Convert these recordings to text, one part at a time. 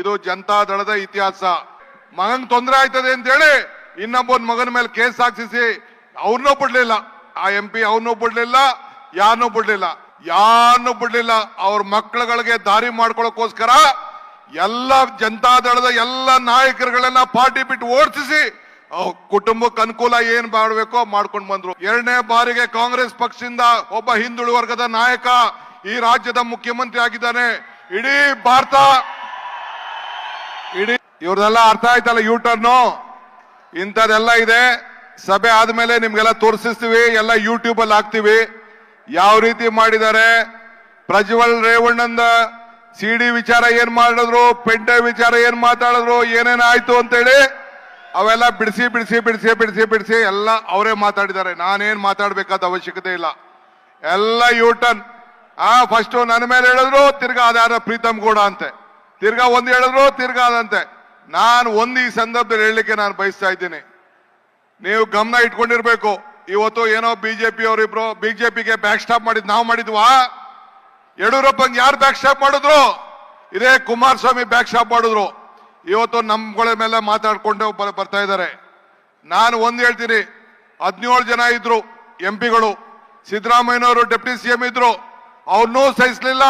ಇದು ಜನತಾ ದಳದ ಇತಿಹಾಸ. ಮಗನ್ ತೊಂದರೆ ಆಯ್ತದೆ ಅಂತ ಹೇಳಿ ಇನ್ನೊಬ್ಬನ್ ಮಗನ ಮೇಲೆ ಕೇಸ್ ಹಾಕ್ಸಿಸಿ ಅವ್ರನ್ನೂ ಬಿಡ್ಲಿಲ್ಲ. ಆ ಎಂ ಪಿ ಅವ್ರನ್ನೂ ಬಿಡ್ಲಿಲ್ಲ ಯಾರನ್ನೂ ಬಿಡ್ಲಿಲ್ಲ. ಯಾರನ್ನೂ ಬಿಡ್ಲಿಲ್ಲ. ಅವ್ರ ಮಕ್ಕಳುಗಳಿಗೆ ದಾರಿ ಮಾಡ್ಕೊಳಕ್ಕೋಸ್ಕರ ಎಲ್ಲ ಜನತಾ ದಳದ ಎಲ್ಲ ನಾಯಕರುಗಳನ್ನ ಪಾರ್ಟಿ ಬಿಟ್ಟು ಓಡಿಸಿ ಕುಟುಂಬಕ್ಕೆ ಅನುಕೂಲ ಏನ್ ಮಾಡಬೇಕೋ ಮಾಡ್ಕೊಂಡು ಬಂದ್ರು. ಎರಡನೇ ಬಾರಿಗೆ ಕಾಂಗ್ರೆಸ್ ಪಕ್ಷದಿಂದ ಒಬ್ಬ ಹಿಂದುಳಿದ ವರ್ಗದ ನಾಯಕ ಈ ರಾಜ್ಯದ ಮುಖ್ಯಮಂತ್ರಿ ಆಗಿದ್ದಾನೆ. ಇಡೀ ಭಾರತ ಇಡೀ ಇವ್ರದೆಲ್ಲ ಅರ್ಥ ಆಯ್ತಲ್ಲ ಯೂ ಟರ್ನು ಇಂಥದೆಲ್ಲ ಇದೆ. ಸಭೆ ಆದ್ಮೇಲೆ ನಿಮ್ಗೆಲ್ಲ ತೋರಿಸ್ತೀವಿ ಎಲ್ಲ ಯೂಟ್ಯೂಬ್ ಅಲ್ಲಿ ಹಾಕ್ತಿವಿ. ಯಾವ ರೀತಿ ಮಾಡಿದ್ದಾರೆ? ಪ್ರಜ್ವಲ್ ರೇವಣ್ಣಂದ ಸಿ ಡಿ ವಿಚಾರ ಏನ್ ಮಾಡಿದ್ರು? ಪೆಂಟೆ ವಿಚಾರ ಏನ್ ಮಾತಾಡಿದ್ರು? ಏನೇನ್ ಆಯ್ತು ಅಂತೇಳಿ ಅವೆಲ್ಲ ಬಿಡಿಸಿ ಬಿಡಿಸಿ ಬಿಡಿಸಿ ಬಿಡಿಸಿ ಬಿಡಿಸಿ ಎಲ್ಲ ಅವರೇ ಮಾತಾಡಿದ್ದಾರೆ. ನಾನೇನ್ ಮಾತಾಡ್ಬೇಕಾದ ಅವಶ್ಯಕತೆ ಇಲ್ಲ. ಎಲ್ಲ ಯೂಟರ್ನ್ ಆ ಫಸ್ಟ್ ನನ್ನ ಮೇಲೆ ಹೇಳಿದ್ರು, ತಿರ್ಗಾ ಅದಾರ ಪ್ರೀತಮ್ ಗೌಡ ಅಂತೆ. ತಿರ್ಗಾ ಒಂದು ಹೇಳಿದ್ರು, ತಿರ್ಗಾ ಅದಂತೆ. ನಾನು ಒಂದು ಈ ಸಂದರ್ಭದಲ್ಲಿ ಹೇಳಲಿಕ್ಕೆ ನಾನು ಬಯಸ್ತಾ ಇದ್ದೀನಿ. ನೀವು ಗಮನ ಇಟ್ಕೊಂಡಿರ್ಬೇಕು. ಇವತ್ತು ಏನೋ ಬಿಜೆಪಿ ಅವರಿಬ್ರು ಬಿಜೆಪಿಗೆ ಬ್ಯಾಕ್ ಸ್ಟಾಪ್ ಮಾಡಿದ್, ನಾವು ಮಾಡಿದ್ವಾ? ಯಡಿಯೂರಪ್ಪಂಗ್ ಯಾರು ಬ್ಯಾಕ್ ಸ್ಟಾಪ್ ಮಾಡಿದ್ರು? ಇದೇ ಕುಮಾರಸ್ವಾಮಿ ಬ್ಯಾಕ್ ಸ್ಟಾಪ್ ಮಾಡಿದ್ರು. ಇವತ್ತು ನಮ್ಗಳ ಮೇಲೆ ಮಾತಾಡ್ಕೊಂಡು ಬರ್ತಾ ಇದ್ದಾರೆ. ನಾನು ಒಂದು ಹೇಳ್ತೀನಿ. ಹದಿನೇಳು ಜನ ಇದ್ರು ಎಂ ಪಿಗಳು ಸಿದ್ದರಾಮಯ್ಯನವರು ಡೆಪ್ಟಿ ಸಿಎಂ ಇದ್ರು. ಅವ್ರನ್ನೂ ಸಹಿಸ್ಲಿಲ್ಲ.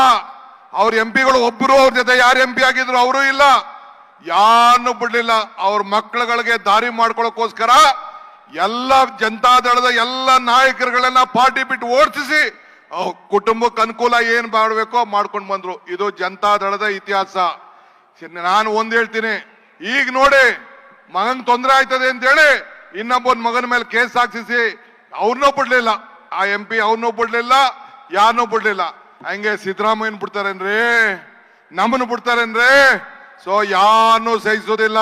ಅವ್ರ ಎಂ ಪಿಗಳು ಒಬ್ಬರು ಅವ್ರ ಜೊತೆ ಯಾರು ಎಂ ಪಿ ಆಗಿದ್ರು ಅವರು ಇಲ್ಲ. ಯಾರನ್ನು ಬಿಡ್ಲಿಲ್ಲ. ಅವ್ರ ಮಕ್ಕಳುಗಳಿಗೆ ದಾರಿ ಮಾಡ್ಕೊಳಕ್ಕೋಸ್ಕರ ಎಲ್ಲ ಜನತಾದಳದ ಎಲ್ಲ ನಾಯಕರುಗಳನ್ನ ಪಾರ್ಟಿ ಬಿಟ್ಟು ಓಡಿಸಿ ಕುಟುಂಬಕ್ಕೆ ಅನುಕೂಲ ಏನ್ ಮಾಡಬೇಕೋ ಮಾಡ್ಕೊಂಡು ಬಂದ್ರು. ಇದು ಜನತಾದಳದ ಇತಿಹಾಸ. ನಾನು ಒಂದ್ ಹೇಳ್ತೀನಿ. ಈಗ ನೋಡಿ ಮಗನ್ ತೊಂದರೆ ಆಯ್ತದೆ ಅಂತ ಹೇಳಿ ಇನ್ನೊಬ್ಬನ್ ಮಗನ ಮೇಲೆ ಕೇಸ್ ಹಾಕ್ಸಿಸಿ ಅವ್ರನ್ನೂ ಬಿಡ್ಲಿಲ್ಲ. ಆ ಎಂ ಪಿ ಅವ್ರನ್ನೂ ಬಿಡ್ಲಿಲ್ಲ ಯಾರನ್ನೂ ಬಿಡ್ಲಿಲ್ಲ. ಹಂಗೆ ಸಿದ್ದರಾಮಯ್ಯನ ಬಿಡ್ತಾರೇನ್ರಿ? ನಮ್ಮನ್ನು ಬಿಡ್ತಾರೇನ್ರಿ? ಸೊ ಯಾರನ್ನೂ ಸಹಿಸೋದಿಲ್ಲ.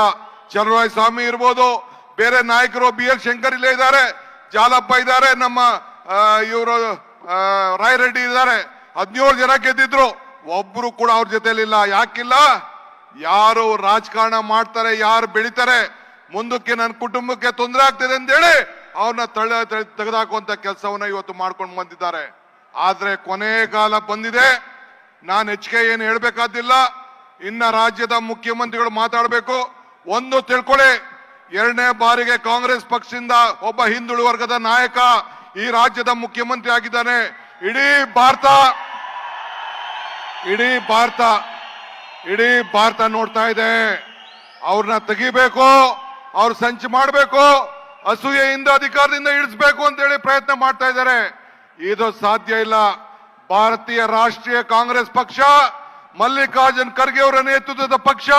ಚಲರಾಯ ಸ್ವಾಮಿ ಇರ್ಬೋದು, ಬೇರೆ ನಾಯಕರು ಬಿ ಎಲ್ ಶಂಕರ್ ಇಲ್ಲೇ ಇದ್ದಾರೆ, ಜಾಲಪ್ಪ ಇದ್ದಾರೆ, ನಮ್ಮ ಇವರು ರಾಯರೆಡ್ಡಿ ಇದ್ದಾರೆ. ಹದಿನೇಳು ಜನ ಗೆದ್ದಿದ್ರು, ಒಬ್ರು ಕೂಡ ಅವ್ರ ಜೊತೆಲಿಲ್ಲ ಯಾಕಿಲ್ಲ? ಯಾರು ರಾಜಕಾರಣ ಮಾಡ್ತಾರೆ, ಯಾರು ಬೆಳಿತಾರೆ, ಮುಂದಕ್ಕೆ ನನ್ನ ಕುಟುಂಬಕ್ಕೆ ತೊಂದರೆ ಆಗ್ತಿದೆ ಅಂತೇಳಿ ಅವ್ರನ್ನ ತಳ್ಳ ತೆಗೆದಾಕುವಂತ ಕೆಲಸವನ್ನ ಇವತ್ತು ಮಾಡ್ಕೊಂಡು ಬಂದಿದ್ದಾರೆ. ಆದ್ರೆ ಕೊನೆ ಕಾಲ ಬಂದಿದೆ. ನಾನು ಹೆಚ್ಚಿಗೆ ಏನು ಹೇಳಬೇಕಾದಿಲ್ಲ ಇನ್ನ ರಾಜ್ಯದ ಮುಖ್ಯಮಂತ್ರಿಗಳು ಮಾತಾಡಬೇಕು. ಒಂದು ತಿಳ್ಕೊಳ್ಳಿ ಎರಡನೇ ಬಾರಿಗೆ ಕಾಂಗ್ರೆಸ್ ಪಕ್ಷದಿಂದ ಒಬ್ಬ ಹಿಂದುಳು ವರ್ಗದ ನಾಯಕ ಈ ರಾಜ್ಯದ ಮುಖ್ಯಮಂತ್ರಿ ಆಗಿದ್ದಾನೆ. ಇಡೀ ಭಾರತ ಇಡೀ ಭಾರತ ಇಡೀ ಭಾರತ ನೋಡ್ತಾ ಇದೆ. ಅವ್ರನ್ನ ತೆಗಿಬೇಕು, ಅವ್ರು ಸಂಚು ಮಾಡಬೇಕು, ಅಸೂಯೆಯಿಂದ ಅಧಿಕಾರದಿಂದ ಇಳಿಸ್ಬೇಕು ಅಂತೇಳಿ ಪ್ರಯತ್ನ ಮಾಡ್ತಾ ಇದ್ದಾರೆ. ಇದು ಸಾಧ್ಯ ಇಲ್ಲ. ಭಾರತೀಯ ರಾಷ್ಟ್ರೀಯ ಕಾಂಗ್ರೆಸ್ ಪಕ್ಷ, ಮಲ್ಲಿಕಾರ್ಜುನ್ ಖರ್ಗೆ ಅವರ ನೇತೃತ್ವದ ಪಕ್ಷ,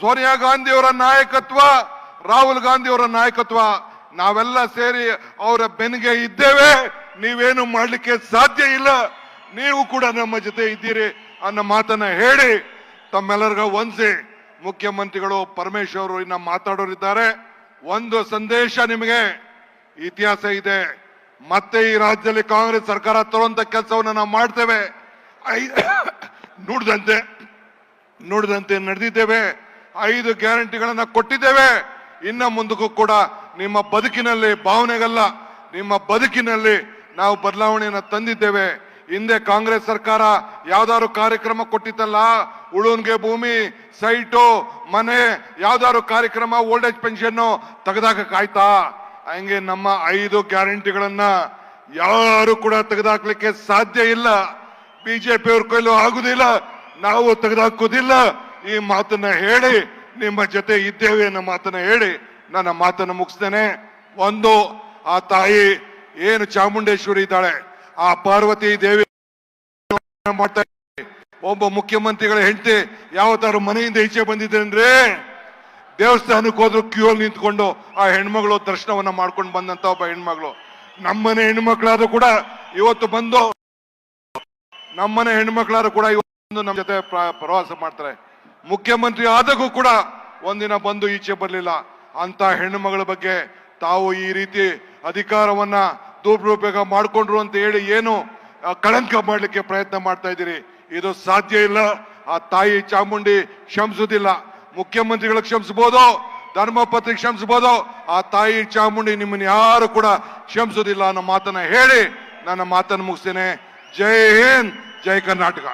ಸೋನಿಯಾ ಗಾಂಧಿ ಅವರ ನಾಯಕತ್ವ, ರಾಹುಲ್ ಗಾಂಧಿ ಅವರ ನಾಯಕತ್ವ. ನಾವೆಲ್ಲ ಸೇರಿ ಅವರ ಬೆನ್ನಿಗೆ ಇದ್ದೇವೆ. ನೀವೇನು ಮಾಡಲಿಕ್ಕೆ ಸಾಧ್ಯ ಇಲ್ಲ. ನೀವು ಕೂಡ ನಮ್ಮ ಜೊತೆ ಇದ್ದೀರಿ ಅನ್ನೋ ಮಾತನ್ನ ಹೇಳಿ ತಮ್ಮೆಲ್ಲರಿಗೂ ಒಂದ್ಸಿ ಮುಖ್ಯಮಂತ್ರಿಗಳು ಪರಮೇಶ್ವರ್ ಇನ್ನ ಮಾತಾಡೋರಿದ್ದಾರೆ. ಒಂದು ಸಂದೇಶ ನಿಮಗೆ. ಇತಿಹಾಸ ಇದೆ. ಮತ್ತೆ ಈ ರಾಜ್ಯದಲ್ಲಿ ಕಾಂಗ್ರೆಸ್ ಸರ್ಕಾರ ತರುವಂತ ಕೆಲಸವನ್ನು ನಾವು ಮಾಡ್ತೇವೆ. ನೋಡಿದಂತೆ, ನುಡಿದಂತೆ ನಡೆದಿದ್ದೇವೆ. ಐದು ಗ್ಯಾರಂಟಿಗಳನ್ನ ಕೊಟ್ಟಿದ್ದೇವೆ. ಇನ್ನ ಮುಂದಕ್ಕೂ ಕೂಡ ನಿಮ್ಮ ಬದುಕಿನಲ್ಲಿ ಭಾವನೆಗಲ್ಲ, ನಿಮ್ಮ ಬದುಕಿನಲ್ಲಿ ನಾವು ಬದಲಾವಣೆಯನ್ನು ತಂದಿದ್ದೇವೆ. ಹಿಂದೆ ಕಾಂಗ್ರೆಸ್ ಸರ್ಕಾರ ಯಾವ್ದಾದ್ರು ಕಾರ್ಯಕ್ರಮ ಕೊಟ್ಟಿತ್ತಲ್ಲ ಉಳುನ್ಗೆ ಭೂಮಿ, ಸೈಟು, ಮನೆ, ಯಾವ್ದಾದ್ರು ಕಾರ್ಯಕ್ರಮ, ಓಲ್ಡ್ ಏಜ್ ಪೆನ್ಷನ್ ತೆಗೆದಾಕಾಯ್ತಾ ಹಂಗೆ ನಮ್ಮ ಐದು ಗ್ಯಾರಂಟಿಗಳನ್ನ ಯಾರು ಕೂಡ ತೆಗೆದಾಕ್ಲಿಕ್ಕೆ ಸಾಧ್ಯ ಇಲ್ಲ. ಬಿಜೆಪಿ ಅವ್ರ ಕೈಲೂ ಆಗುದಿಲ್ಲ, ನಾವು ತೆಗೆದಾಕೋದಿಲ್ಲ. ಈ ಮಾತನ್ನ ಹೇಳಿ, ನಿಮ್ಮ ಜೊತೆ ಇದ್ದೇವೆ ಅನ್ನೋ ಮಾತನ್ನ ಹೇಳಿ, ನನ್ನ ಮಾತನ್ನು ಮುಗಿಸ್ತೇನೆ. ಒಂದು, ಆ ತಾಯಿ ಏನು ಚಾಮುಂಡೇಶ್ವರಿ ಇದ್ದಾಳೆ, ಆ ಪಾರ್ವತಿ ದೇವಿ ಮಾಡ್ತಾ. ಒಬ್ಬ ಮುಖ್ಯಮಂತ್ರಿಗಳ ಹೆಂಡತಿ ಯಾವತ್ತಾರು ಮನೆಯಿಂದ ಈಚೆ ಬಂದಿದೆ ಅಂದ್ರೆ ದೇವಸ್ಥಾನಕ್ಕೆ ಹೋದ್ರು ಕ್ಯೂ ಅಲ್ಲಿ ನಿಂತ್ಕೊಂಡು ಆ ಹೆಣ್ಮಗಳು ದರ್ಶನವನ್ನ ಮಾಡ್ಕೊಂಡು ಬಂದಂತ ಒಬ್ಬ ಹೆಣ್ಮಗಳು. ನಮ್ಮನೆ ಹೆಣ್ಮಕ್ಳಾದ್ರೂ ಕೂಡ ಇವತ್ತು ಬಂದು ನಮ್ಮನೆ ಹೆಣ್ಮಕ್ಳಾದ್ರು ಕೂಡ ಇವತ್ತು ನಮ್ಮ ಜೊತೆ ಪ್ರ- ಪ್ರವಾಸ ಮಾಡ್ತಾರೆ. ಮುಖ್ಯಮಂತ್ರಿ ಆದಾಗೂ ಕೂಡ ಒಂದಿನ ಬಂದು ಈಚೆ ಬರಲಿಲ್ಲ. ಅಂತ ಹೆಣ್ಣುಮಗಳ ಬಗ್ಗೆ ತಾವು ಈ ರೀತಿ ಅಧಿಕಾರವನ್ನ ದುರುಪಯೋಗ ಮಾಡಿಕೊಂಡ್ರು ಅಂತ ಹೇಳಿ ಏನು ಕಳಂಕ ಮಾಡಲಿಕ್ಕೆ ಪ್ರಯತ್ನ ಮಾಡ್ತಾ ಇದ್ದೀರಿ. ಇದು ಸಾಧ್ಯ ಇಲ್ಲ. ಆ ತಾಯಿ ಚಾಮುಂಡಿ ಕ್ಷಮಿಸುದಿಲ್ಲ ಮುಖ್ಯಮಂತ್ರಿಗಳು ಕ್ಷಮಿಸಬಹುದು, ಧರ್ಮಪತ್ರಿ ಕ್ಷಮಿಸಬಹುದು. ಆ ತಾಯಿ ಚಾಮುಂಡಿ ನಿಮ್ಮನ್ನ ಯಾರು ಕೂಡ ಕ್ಷಮಿಸೋದಿಲ್ಲ ಅನ್ನೋ ಮಾತನ್ನ ಹೇಳಿ ನನ್ನ ಮಾತನ್ನು ಮುಗಿಸ್ತೇನೆ. ಜೈ ಹಿಂದ್, ಜೈ ಕರ್ನಾಟಕ.